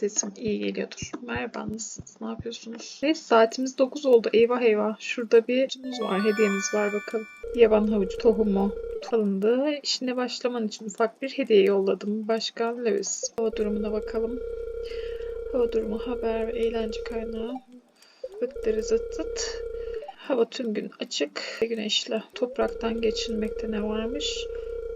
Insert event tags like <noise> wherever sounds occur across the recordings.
Sesim iyi geliyordur. Merhaba nasılsınız? Ne yapıyorsunuz? Neyse saatimiz 9 oldu. Eyvah eyvah. Şurada bir havucumuz var. Hediyemiz var bakalım. Yaban havucu tohumu alındı. İşine başlaman için ufak bir hediye yolladım. Başkan Lewis. Hava durumuna bakalım. Hava durumu, haber ve eğlence kaynağı. Vıttırı zıt zıt. Hava tüm gün açık, güneşli. Topraktan geçilmekte ne varmış?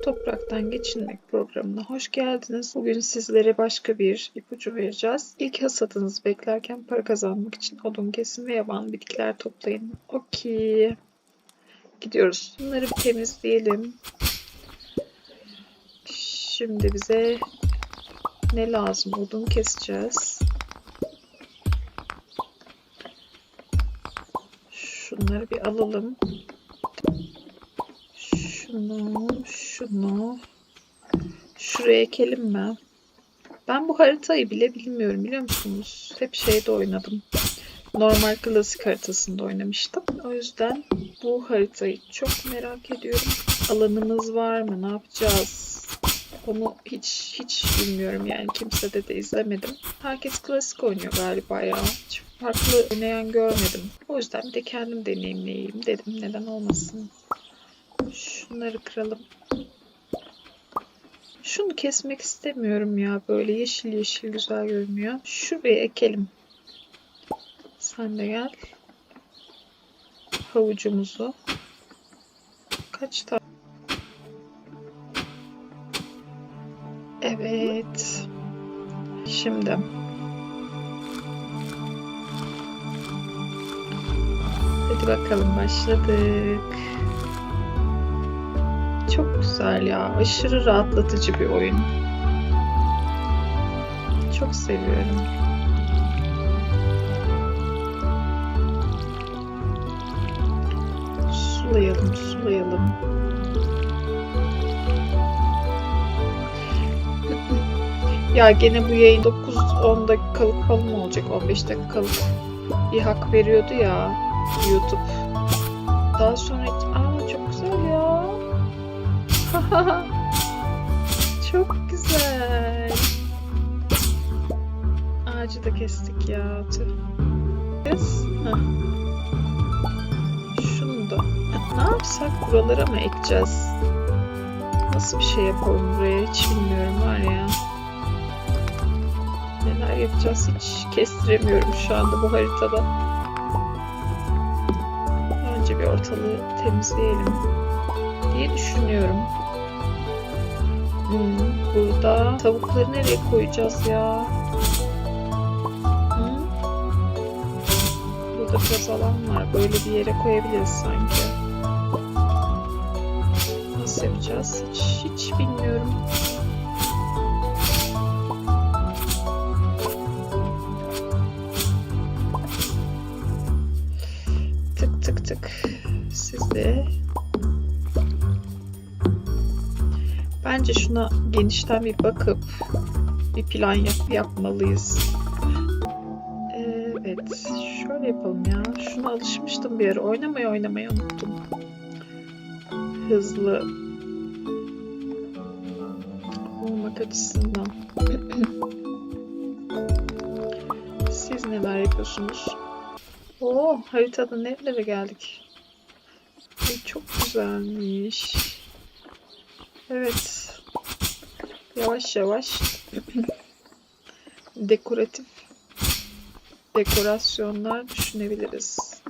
Topraktan Geçinmek programına hoş geldiniz. Bugün sizlere başka bir ipucu vereceğiz. İlk hasadınızı beklerken para kazanmak için odun kesin ve yaban bitkiler toplayın. Okey. Gidiyoruz. Bunları bir temizleyelim. Şimdi bize ne lazım? Odun keseceğiz. Şunları bir alalım. Şunu, şunu. Şuraya ekelim mi? Ben bu haritayı bile bilmiyorum biliyor musunuz? Hep şeyde oynadım. Normal klasik haritasında oynamıştım. O yüzden bu haritayı çok merak ediyorum. Alanımız var mı? Ne yapacağız? Onu hiç hiç bilmiyorum yani kimsede de izlemedim. Herkes klasik oynuyor galiba ya. Hiç farklı oynayan görmedim. O yüzden bir de kendim deneyimleyeyim dedim. Neden olmasın? Şunları kıralım. Şunu kesmek istemiyorum ya. Böyle yeşil yeşil güzel görünüyor. Şuraya ekelim. Sen de gel. Havucumuzu. Kaç tane? Evet. Şimdi. Hadi bakalım başladık. Güzel ya. Aşırı rahatlatıcı bir oyun. Çok seviyorum. Sulayalım, sulayalım. Ya gene bu yayın 9-10 dakikalık falan mı olacak? 15 dakikalık bir hak veriyordu ya YouTube. Daha sonra... Aa. <laughs> Çok güzel. Ağacı da kestik ya. Tüh. Heh. Şunu da. Ne yapsak buralara mı ekeceğiz? Nasıl bir şey yapalım buraya hiç bilmiyorum var ya. Neler yapacağız hiç kestiremiyorum şu anda bu haritada. Önce bir ortalığı temizleyelim diye düşünüyorum. Hmm, burada tavukları nereye koyacağız ya? Hmm? Burada biraz alan var. Böyle bir yere koyabiliriz sanki. Nasıl yapacağız? Hiç, hiç bilmiyorum. Şuna genişten bir bakıp bir plan yap yapmalıyız. Evet, şöyle yapalım ya. Şuna alışmıştım bir ara. Oynamayı oynamayı unuttum. Hızlı olmak açısından. <clears throat> Siz neler yapıyorsunuz? Oo, haritada nerelere geldik? Ay, çok güzelmiş. Evet. Yavaş yavaş <clears throat> dekoratif dekorasyonlar düşünebiliriz.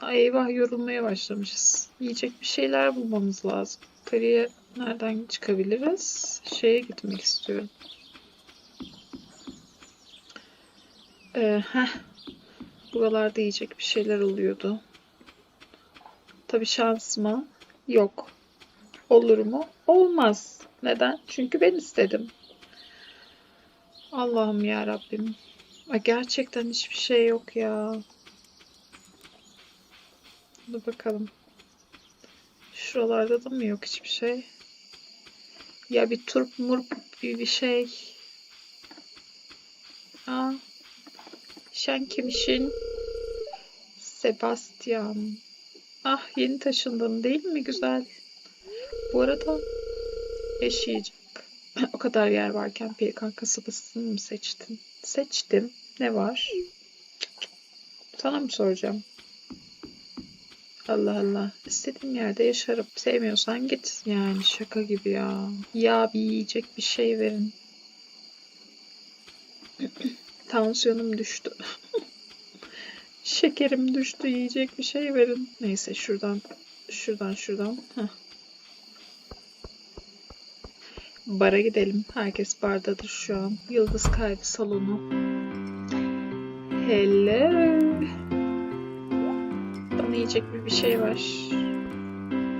Ay eyvah yorulmaya başlamışız. Yiyecek bir şeyler bulmamız lazım. Yukarıya nereden çıkabiliriz? Şeye gitmek istiyorum. Ee, heh. Buralarda yiyecek bir şeyler oluyordu. Tabii şansıma yok. Olur mu? Olmaz. Neden? Çünkü ben istedim. Allah'ım ya Rabbim. Gerçekten hiçbir şey yok ya. Dur bakalım. Şuralarda da mı yok hiçbir şey? Ya bir turp murp bir, bir şey. Aa. Şen kimişin Sebastian. Ah yeni taşındın değil mi güzel? Bu arada yaşayacak. O kadar yer varken Pelikan kasabasını mı seçtin? Seçtim. Ne var? Sana mı soracağım? Allah Allah. İstediğim yerde yaşarım. Sevmiyorsan git. Yani şaka gibi ya. Ya bir yiyecek bir şey verin. <clears throat> Tansiyonum düştü. <laughs> Şekerim düştü. Yiyecek bir şey verin. Neyse şuradan şuradan şuradan. Heh. Bara gidelim. Herkes bardadır şu an. Yıldız kaydı salonu. Hello. Bana yiyecek bir, bir şey var.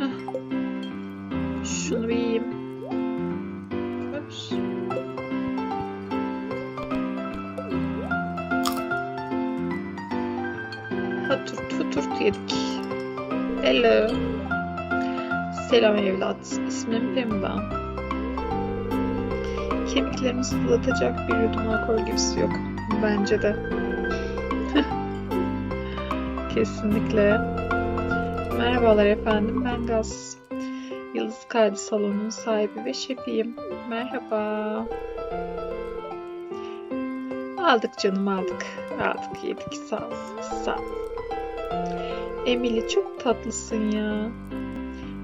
Heh. Şunu bir yiyeyim. Ups. Haturt futurt yedik. Hello. Selam evlat. İsmim Pemba. Kemiklerimi sızlatacak bir yudum alkol gibisi yok. Bence de. <laughs> Kesinlikle. Merhabalar efendim. Ben Gaz. Yıldız Kaydı Salonu'nun sahibi ve şefiyim. Merhaba. Aldık canım aldık. Aldık yedik. Sağ ol. Sağ. Emily çok tatlısın ya.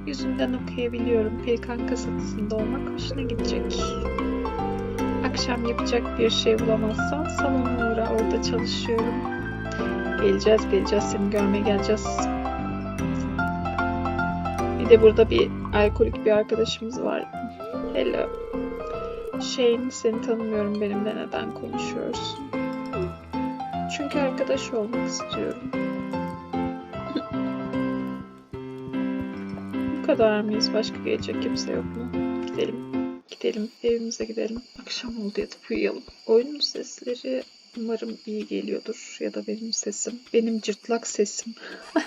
Yüzünden okuyabiliyorum. Pelikan kasabasında olmak hoşuna gidecek. Akşam yapacak bir şey bulamazsan salona uğra orada çalışıyorum. Geleceğiz geleceğiz seni görmeye geleceğiz. Bir de burada bir alkolik bir arkadaşımız var. Hello. Shane seni tanımıyorum benimle neden konuşuyorsun? Çünkü arkadaş olmak istiyorum. Bu kadar mıyız? Başka gelecek kimse yok mu? Gidelim. Evimize gidelim. Akşam oldu yatıp uyuyalım. Oyunun sesleri umarım iyi geliyordur. Ya da benim sesim. Benim cırtlak sesim. <laughs>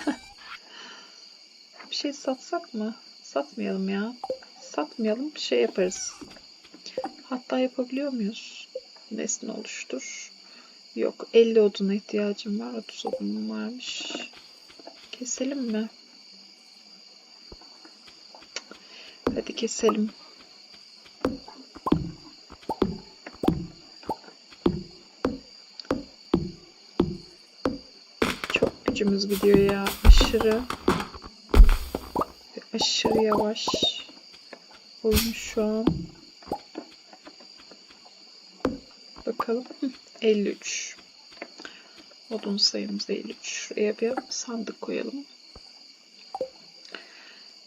bir şey satsak mı? Satmayalım ya. Satmayalım. Bir şey yaparız. Hatta yapabiliyor muyuz? Nesne oluştur. Yok. 50 oduna ihtiyacım var. 30 odunum varmış. Keselim mi? Hadi keselim. Çok gücümüz gidiyor ya. Aşırı. Aşırı yavaş. Oyun şu an. Bakalım. 53. Odun sayımız 53. Şuraya bir sandık koyalım.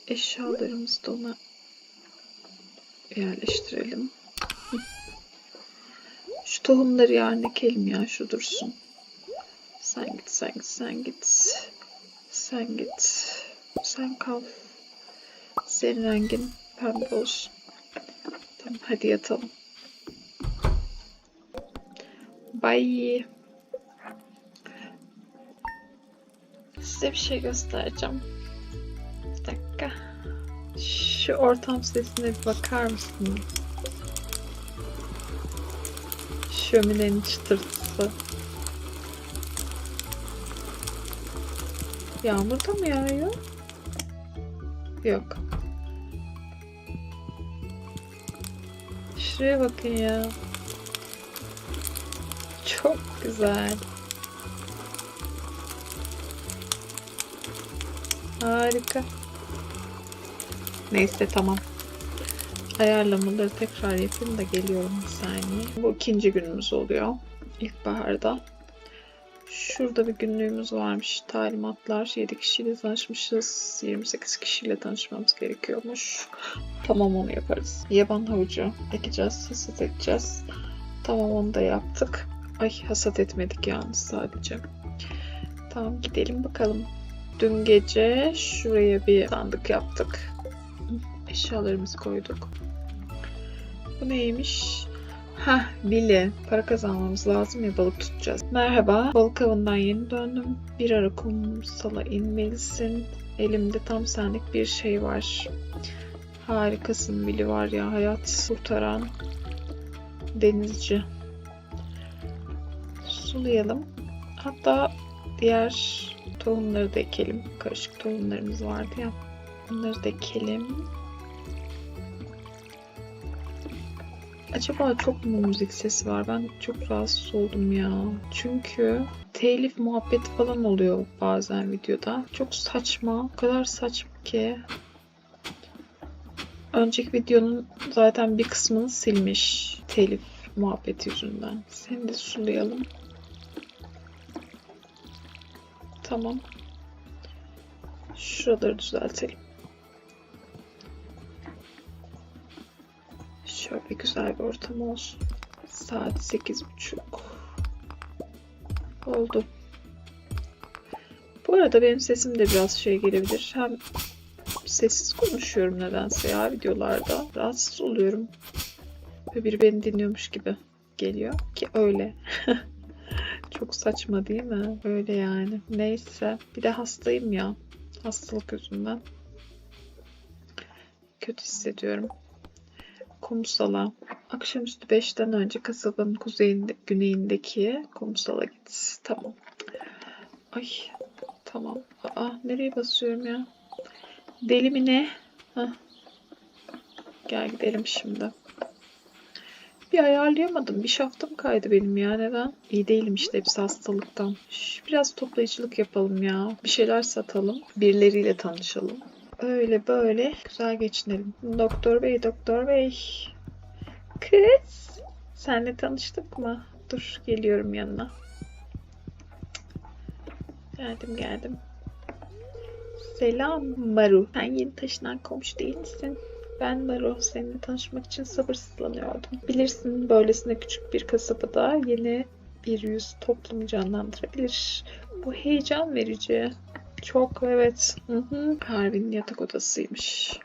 Eşyalarımızı da ona yerleştirelim. Şu tohumları yarın ekelim ya. Şu dursun. Sen git, sen git, sen git. Sen git. Sen kal. Senin rengin pembe olsun. Tamam hadi yatalım. Bye. Size bir şey göstereceğim. Şu ortam sesine bir bakar mısınız? Şöminenin çıtırtısı. Yağmur da mı yağıyor? Yok. Şuraya bakın ya. Çok güzel. Harika. Neyse tamam. Ayarlamaları tekrar yapayım da geliyorum bir saniye. Bu ikinci günümüz oluyor. İlkbaharda. Şurada bir günlüğümüz varmış. Talimatlar. 7 kişiyle tanışmışız. 28 kişiyle tanışmamız gerekiyormuş. Tamam onu yaparız. Yaban havucu ekeceğiz. Hasat edeceğiz. Tamam onu da yaptık. Ay hasat etmedik yalnız sadece. Tamam gidelim bakalım. Dün gece şuraya bir sandık yaptık. Eşyalarımızı koyduk. Bu neymiş? Hah Billy. Para kazanmamız lazım ya balık tutacağız. Merhaba. Balık avından yeni döndüm. Bir ara kumsala inmelisin. Elimde tam senlik bir şey var. Harikasın Billy var ya hayat kurtaran denizci. Sulayalım. Hatta diğer tohumları da ekelim. Karışık tohumlarımız vardı ya. Bunları da ekelim. Acaba çok mu müzik sesi var? Ben çok rahatsız oldum ya. Çünkü telif muhabbeti falan oluyor bazen videoda. Çok saçma. O kadar saçma ki. Önceki videonun zaten bir kısmını silmiş. Telif muhabbeti yüzünden. Seni de sulayalım. Tamam. Şuraları düzeltelim. Şöyle güzel bir ortam olsun. Saat sekiz buçuk. Oldu. Bu arada benim sesim de biraz şey gelebilir. Hem sessiz konuşuyorum nedense ya videolarda. Rahatsız oluyorum. Ve biri beni dinliyormuş gibi geliyor. Ki öyle. <laughs> Çok saçma değil mi? Öyle yani. Neyse. Bir de hastayım ya. Hastalık yüzünden. Kötü hissediyorum. Kumsal'a. Akşamüstü 5'ten önce kasabanın kuzeyinde, güneyindeki kumsala git. Tamam. Ay. Tamam. Aa nereye basıyorum ya? Deli mi ne? Hah. Gel gidelim şimdi. Bir ayarlayamadım. Bir şaftım kaydı benim ya. Neden? İyi değilim işte hepsi hastalıktan. Şş, biraz toplayıcılık yapalım ya. Bir şeyler satalım. Birileriyle tanışalım. Öyle böyle güzel geçinelim. Doktor bey, doktor bey. Kız. Senle tanıştık mı? Dur geliyorum yanına. Geldim geldim. Selam Maru. Sen yeni taşınan komşu değil misin? Ben Maru. Seninle tanışmak için sabırsızlanıyordum. Bilirsin böylesine küçük bir kasabada yeni bir yüz toplumu canlandırabilir. Bu heyecan verici. Çok evet. Hı yatak odasıymış.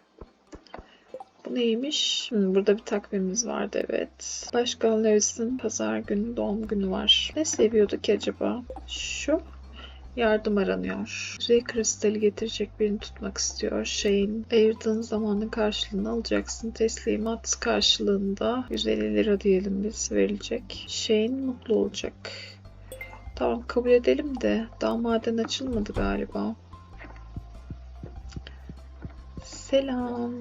Bu neymiş? Hı, burada bir takvimimiz vardı evet. Başkan Lewis'in pazar günü doğum günü var. Ne seviyordu ki acaba? Şu yardım aranıyor. Kuzey kristali getirecek birini tutmak istiyor. Şeyin ayırdığın zamanın karşılığını alacaksın. Teslimat karşılığında 150 lira diyelim biz verilecek. Şeyin mutlu olacak. Tamam kabul edelim de daha maden açılmadı galiba. Selam.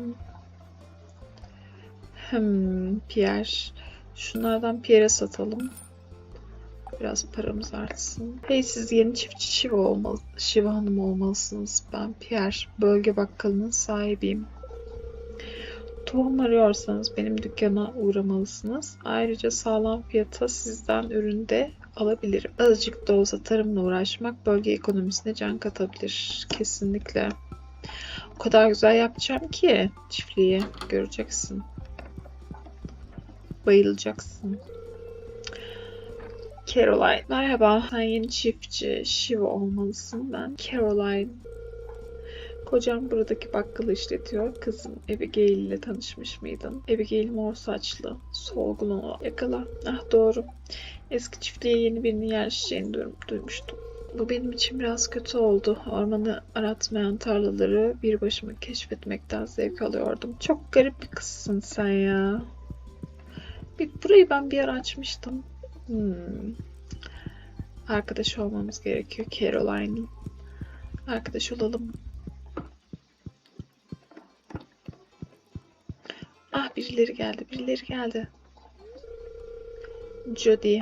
Hmm, Pierre. Şunlardan Pierre'e satalım. Biraz paramız artsın. Hey siz yeni çiftçi Şiva, olmalı, Şiva Hanım olmalısınız. Ben Pierre. Bölge bakkalının sahibiyim. Tohum arıyorsanız benim dükkana uğramalısınız. Ayrıca sağlam fiyata sizden ürün de alabilirim. Azıcık da olsa tarımla uğraşmak bölge ekonomisine can katabilir. Kesinlikle. O kadar güzel yapacağım ki çiftliği göreceksin. Bayılacaksın. Caroline. Merhaba. Sen yeni çiftçi Shiva olmalısın. Ben Caroline. Kocam buradaki bakkalı işletiyor. Kızım Abigail ile tanışmış mıydın? Abigail mor saçlı, solgun olan. Yakala. Ah doğru. Eski çiftliğe yeni birinin yerleşeceğini duym- duymuştum. Bu benim için biraz kötü oldu. Ormanı aratmayan tarlaları bir başıma keşfetmekten zevk alıyordum. Çok garip bir kızsın sen ya. Bir, burayı ben bir ara açmıştım. Hmm. Arkadaş olmamız gerekiyor Caroline'ın. Arkadaş olalım. Birileri geldi, birileri geldi. Jody.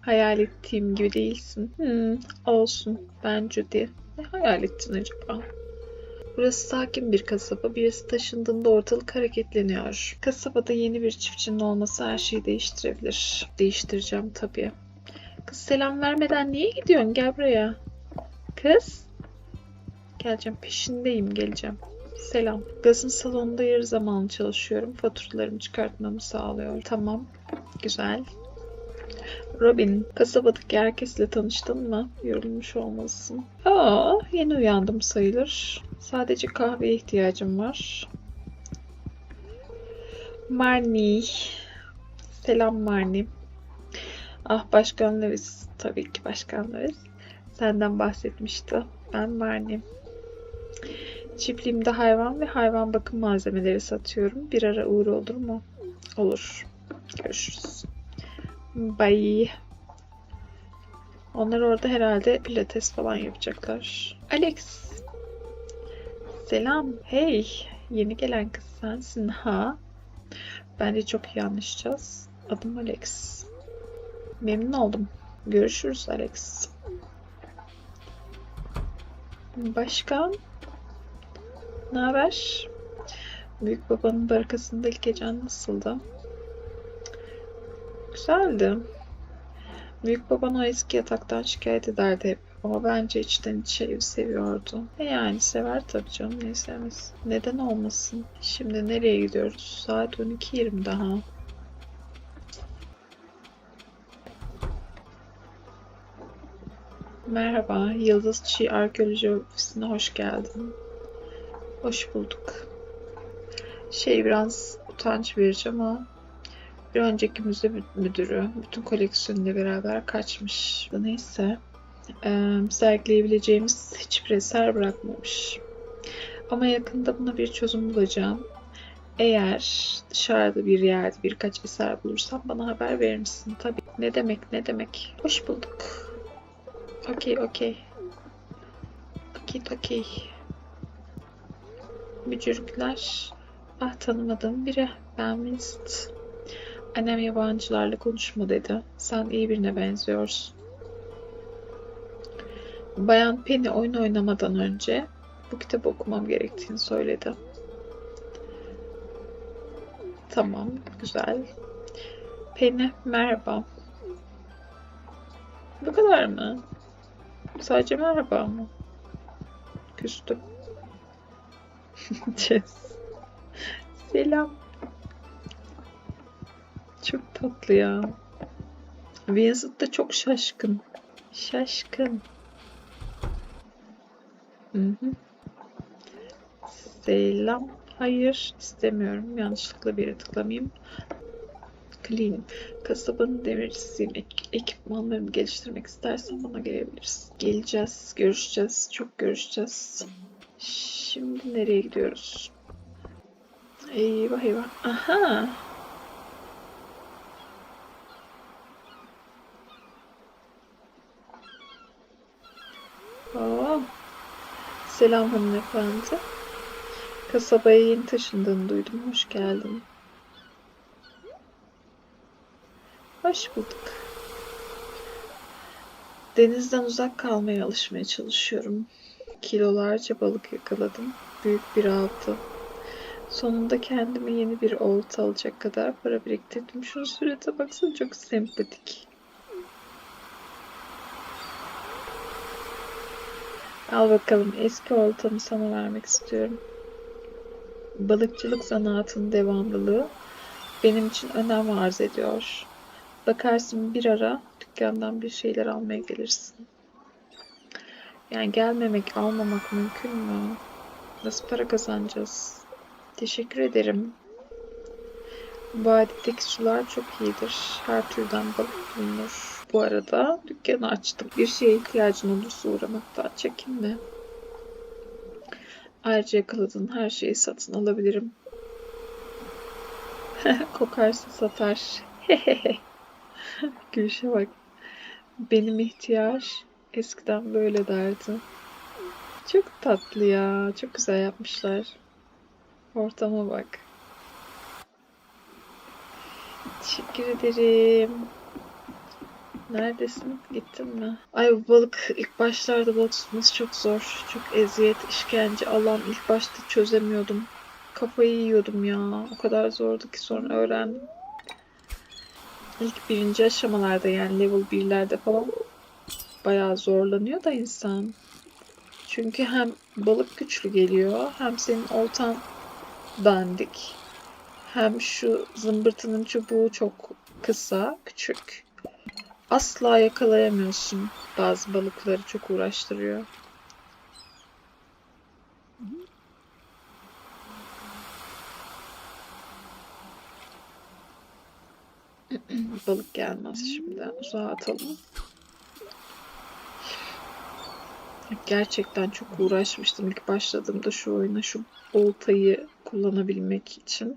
Hayal ettiğim gibi değilsin. Hmm, olsun. Ben Jody. Ne hayal ettin acaba? Burası sakin bir kasaba. Birisi taşındığında ortalık hareketleniyor. Kasabada yeni bir çiftçinin olması her şeyi değiştirebilir. Değiştireceğim tabii. Kız selam vermeden niye gidiyorsun? Gel buraya. Kız. Geleceğim. Peşindeyim. Geleceğim. Selam. Gazın salonunda yarı zamanlı çalışıyorum. Faturalarımı çıkartmamı sağlıyor. Tamam. Güzel. Robin, kasabadaki herkesle tanıştın mı? Yorulmuş olmalısın. Aa, yeni uyandım sayılır. Sadece kahveye ihtiyacım var. Marnie. Selam Marnie. Ah Başkan Lewis. Tabii ki Başkan Lewis. Senden bahsetmişti. Ben Marnie. Çiftliğimde hayvan ve hayvan bakım malzemeleri satıyorum. Bir ara uğur olur mu? Olur. Görüşürüz. Bye. Onlar orada herhalde pilates falan yapacaklar. Alex. Selam. Hey. Yeni gelen kız sensin ha? Bence çok iyi anlaşacağız. Adım Alex. Memnun oldum. Görüşürüz Alex. Başkan? Ne haber? Büyük babanın barakasında ilk gecen nasıldı? Güzeldi. Büyük baban o eski yataktan şikayet ederdi hep. Ama bence içten içe evi seviyordu. E yani sever tabii canım. Niye sevmez? Neden olmasın? Şimdi nereye gidiyoruz? Saat 12.20 daha. Merhaba, Yıldız Çiğ Arkeoloji Ofisi'ne hoş geldin. Hoş bulduk. Şey biraz utanç verici ama bir önceki müze mü- müdürü bütün koleksiyonuyla beraber kaçmış. Neyse, eee, sergileyebileceğimiz hiçbir eser bırakmamış. Ama yakında buna bir çözüm bulacağım. Eğer dışarıda bir yerde birkaç eser bulursam bana haber verir misin? Tabii. Ne demek, ne demek. Hoş bulduk. Okey, okey. Okey, okey. Bücürükler. Ah tanımadığım biri. Ben Winston. Annem yabancılarla konuşma dedi. Sen iyi birine benziyorsun. Bayan Penny oyun oynamadan önce bu kitabı okumam gerektiğini söyledi. Tamam, güzel. Penny, merhaba. Bu kadar mı? Sadece merhaba mı? Küstüm. Jess. Selam. Çok tatlı ya. Vincent da çok şaşkın. Şaşkın. Hı hı. Selam. Hayır, istemiyorum. Yanlışlıkla bir yere tıklamayayım. Clean. Kasabanın demircisiyim. Ek- ekipmanlarımı geliştirmek istersen bana gelebilirsin. Geleceğiz, görüşeceğiz. Çok görüşeceğiz. Şimdi nereye gidiyoruz? Eyvah eyvah. Aha. Aa. Selam hanımefendi. Kasabaya yeni taşındığını duydum. Hoş geldin. Hoş bulduk. Denizden uzak kalmaya alışmaya çalışıyorum. Kilolarca balık yakaladım. Büyük bir avdı. Sonunda kendime yeni bir olta alacak kadar para biriktirdim. Şu surete baksana çok sempatik. Al bakalım eski oltamı sana vermek istiyorum. Balıkçılık zanaatının devamlılığı benim için önem arz ediyor. Bakarsın bir ara dükkandan bir şeyler almaya gelirsin. Yani gelmemek, almamak mümkün mü? Nasıl para kazanacağız? Teşekkür ederim. Vadideki sular çok iyidir. Her türden balık bulunur. Bu arada dükkanı açtım. Bir şeye ihtiyacın olursa uğramaktan çekinme. Ayrıca yakaladığın her şeyi satın alabilirim. <laughs> Kokarsa satar. <laughs> Gülüşe bak. Benim ihtiyar eskiden böyle derdi. Çok tatlı ya. Çok güzel yapmışlar. Ortama bak. Teşekkür ederim. Neredesin? Gittin mi? Ay bu balık ilk başlarda balık tutması çok zor. Çok eziyet, işkence. Allah'ım ilk başta çözemiyordum. Kafayı yiyordum ya. O kadar zordu ki sonra öğrendim. İlk birinci aşamalarda yani level 1'lerde falan bayağı zorlanıyor da insan. Çünkü hem balık güçlü geliyor hem senin oltan dandik. Hem şu zımbırtının çubuğu çok kısa, küçük. Asla yakalayamıyorsun. Bazı balıkları çok uğraştırıyor. <clears throat> Balık gelmez şimdi. Uzağa atalım. Gerçekten çok uğraşmıştım ilk başladığımda şu oyuna şu oltayı kullanabilmek için.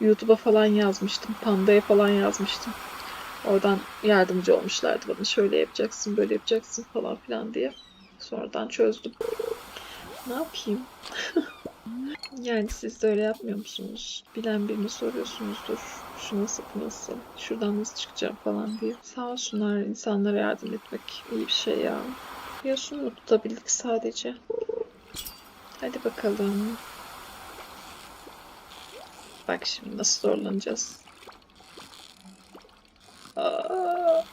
YouTube'a falan yazmıştım. Panda'ya falan yazmıştım. Oradan yardımcı olmuşlardı bana. Şöyle yapacaksın, böyle yapacaksın falan filan diye. Sonradan çözdüm. Ne yapayım? <laughs> Yani siz de öyle yapmıyor musunuz? Bilen birini soruyorsunuzdur. Şu nasıl bu nasıl? Şuradan nasıl çıkacağım falan diye. Sağ olsunlar insanlara yardım etmek iyi bir şey ya. Yosun'u tutabildik sadece. Hadi bakalım. Bak şimdi nasıl zorlanacağız. Aa!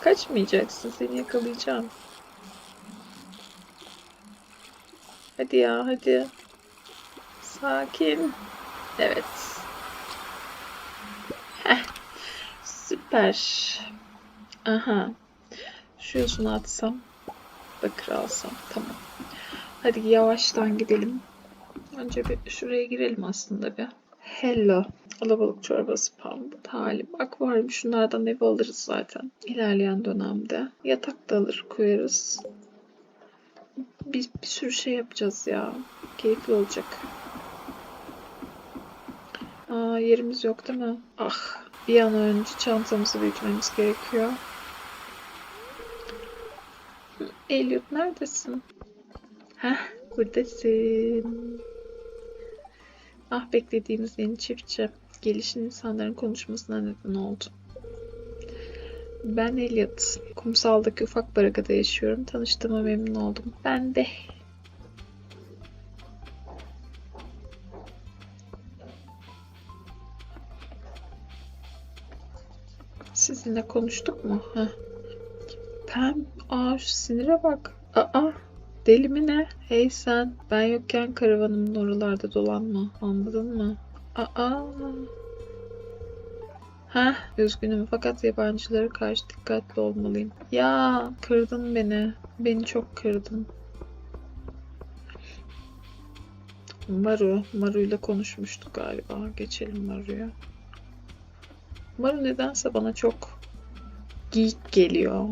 Kaçmayacaksın seni yakalayacağım. Hadi ya hadi. Sakin. Evet. Heh. Süper. Aha. Şu yosunu atsam. Bakır alsam. Tamam. Hadi yavaştan gidelim. Önce bir şuraya girelim aslında bir. Hello. Alabalık çorbası, pamuk, talim, akvaryum şunlardan ev alırız zaten. İlerleyen dönemde. Yatak da alır koyarız. Biz bir sürü şey yapacağız ya. Keyifli olacak. Aa, yerimiz yok değil mi? Ah, bir an önce çantamızı büyütmemiz gerekiyor. Elliot neredesin? Heh, buradasın. Ah beklediğimiz yeni çiftçi. Gelişin insanların konuşmasına neden oldu. Ben Elliot. Kumsaldaki ufak barakada yaşıyorum. Tanıştığıma memnun oldum. Ben de. Sizinle konuştuk mu? Heh. Pem, aa şu sinire bak. Aa, deli mi ne? Hey sen, ben yokken karavanımın oralarda dolanma. Anladın mı? Aa. Heh, üzgünüm fakat yabancılara karşı dikkatli olmalıyım. Ya, kırdın beni. Beni çok kırdın. Maru, Maru ile konuşmuştuk galiba. Geçelim Maru'ya. Maru nedense bana çok geek geliyor.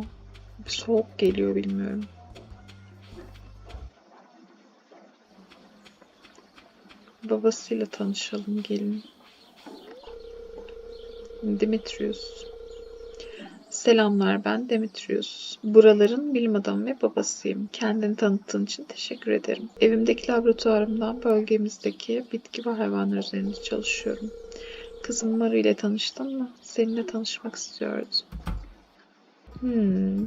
Soğuk geliyor bilmiyorum. Babasıyla tanışalım gelin. Dimitrius. Selamlar ben Dimitrius. Buraların bilim adamı ve babasıyım. Kendini tanıttığın için teşekkür ederim. Evimdeki laboratuvarımdan bölgemizdeki bitki ve hayvanlar üzerinde çalışıyorum. Kızım Maru ile tanıştın mı? Seninle tanışmak istiyordu. Hmm.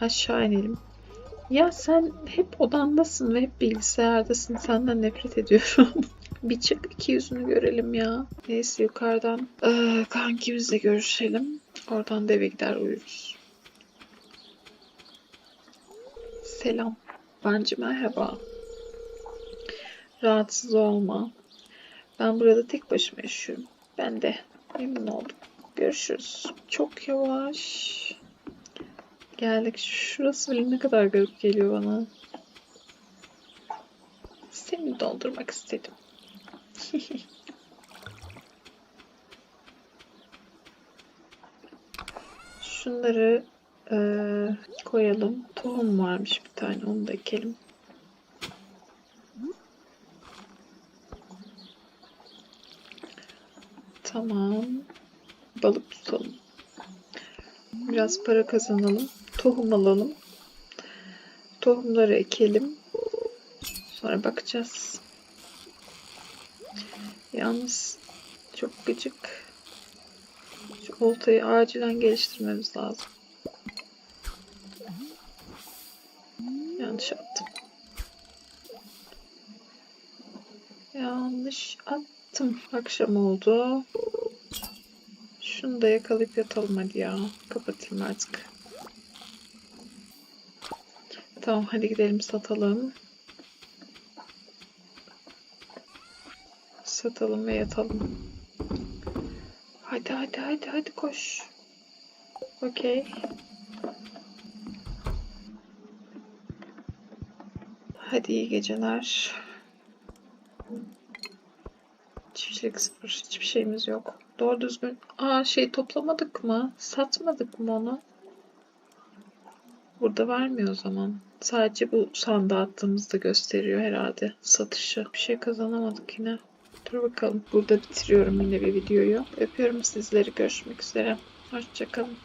Aşağı inelim. Ya sen hep odandasın ve hep bilgisayardasın. Senden nefret ediyorum. <laughs> bir çık iki yüzünü görelim ya. Neyse yukarıdan eee, kankimizle görüşelim. Oradan da gider uyuruz. Selam. Bence merhaba. Rahatsız olma. Ben burada tek başıma yaşıyorum. Ben de memnun oldum. Görüşürüz. Çok yavaş. Geldik. Şurası bile ne kadar garip geliyor bana. Seni doldurmak istedim. <laughs> Şunları eee, koyalım. Tohum varmış bir tane. Onu da ekelim. Tamam. Balık tutalım. Biraz para kazanalım. Tohum alalım. Tohumları ekelim. Sonra bakacağız. Yalnız çok gıcık. Şu oltayı acilen geliştirmemiz lazım. Yanlış attım. Yanlış attım. Akşam oldu. Şunu da yakalayıp yatalım hadi ya. Kapatayım artık. Tamam hadi gidelim satalım. Satalım ve yatalım. Hadi hadi hadi hadi koş. Okey. Hadi iyi geceler. Çiftçilik sıfır. Hiçbir şeyimiz yok. Doğru düzgün. Aa şey toplamadık mı? Satmadık mı onu? Burada vermiyor o zaman. Sadece bu sandığa attığımızda gösteriyor herhalde satışı. Bir şey kazanamadık yine. Dur bakalım. Burada bitiriyorum yine bir videoyu. Öpüyorum sizleri. Görüşmek üzere. Hoşçakalın.